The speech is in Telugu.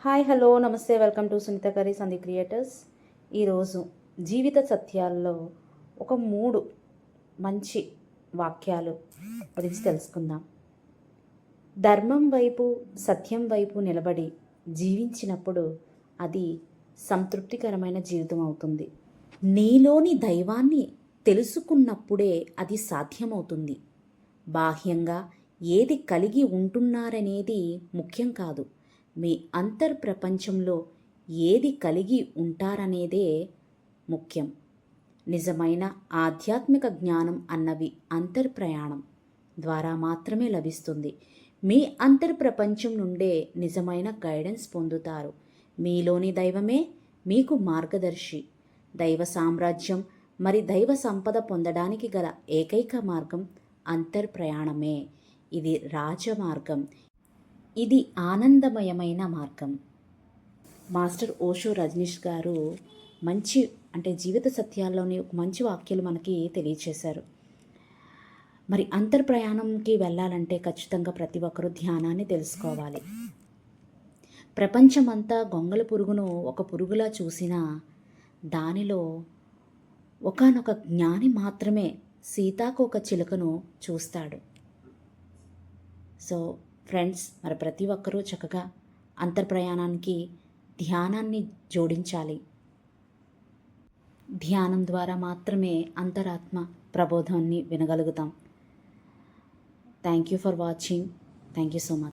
హాయ్ హలో నమస్తే వెల్కమ్ టు సునీత కరీస్ అంది క్రియేటర్స్. ఈరోజు జీవిత సత్యాల్లో ఒక మూడు మంచి వాక్యాలు గురించి తెలుసుకుందాం. ధర్మం వైపు సత్యం వైపు నిలబడి జీవించినప్పుడు అది సంతృప్తికరమైన జీవితం అవుతుంది. నీలోని దైవాన్ని తెలుసుకున్నప్పుడే అది సాధ్యమవుతుంది. బాహ్యంగా ఏది కలిగి ఉంటున్నారనేది ముఖ్యం కాదు. మీ అంతర్ ప్రపంచంలో ఏది కలిగి ఉంటారనేదే ముఖ్యం. నిజమైన ఆధ్యాత్మిక జ్ఞానం అన్నవి అంతర్ ప్రయాణం ద్వారా మాత్రమే లభిస్తుంది. మీ అంతర్ ప్రపంచం నుండే నిజమైన గైడెన్స్ పొందుతారు. మీలోని దైవమే మీకు మార్గదర్శి. దైవ సామ్రాజ్యం మరి దైవ సంపద పొందడానికి గల ఏకైక మార్గం అంతర్ ప్రయాణమే ఇది రాజమార్గం. ఇది ఆనందమయమైన మార్గం. మాస్టర్ ఓషో రజనీష్ గారు మంచి అంటే జీవిత సత్యాల్లోని ఒక మంచి వాక్యాలు మనకి తెలియచేశారు. మరి అంతర్ ప్రయాణంకి వెళ్ళాలంటే ఖచ్చితంగా ప్రతి ఒక్కరూ ధ్యానాన్ని తెలుసుకోవాలి. ప్రపంచమంతా గొంగళ పురుగును ఒక పురుగులా చూసినా దానిలో ఒకానొక జ్ఞాని మాత్రమే సీతాకోక చిలుకను చూస్తాడు. సో ఫ్రెండ్స్ మరి ప్రతి ఒక్కరూ చక్కగా అంతర్ప్రయాణానికి ధ్యానాన్ని జోడించాలి. ధ్యానం ద్వారా మాత్రమే అంతరాత్మ ప్రబోధాన్ని వినగలుగుతాం. Thank you for watching thank you so much